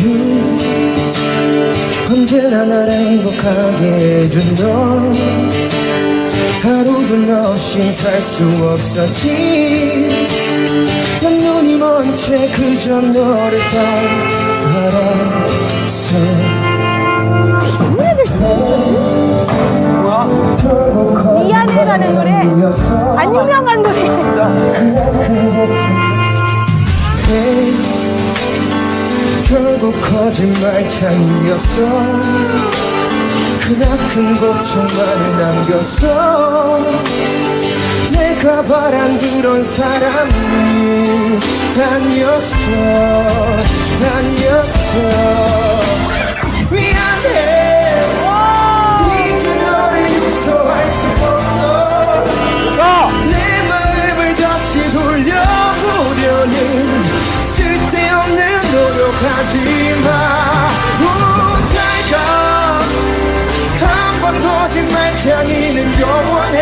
you 언제나 날 행복하게 해준 너. 하루도 너 없이 살 수 없었지. 난 눈이 먼 채 그저 너를 따라서. 미안해라는 노래 안 유명한 노래 결국 거짓말창이었어. 그나큰 고통만을 남겼어. 내가 바란 그런 사람이 아니었어 하지마 우자가 한번 거짓말 장이는 영원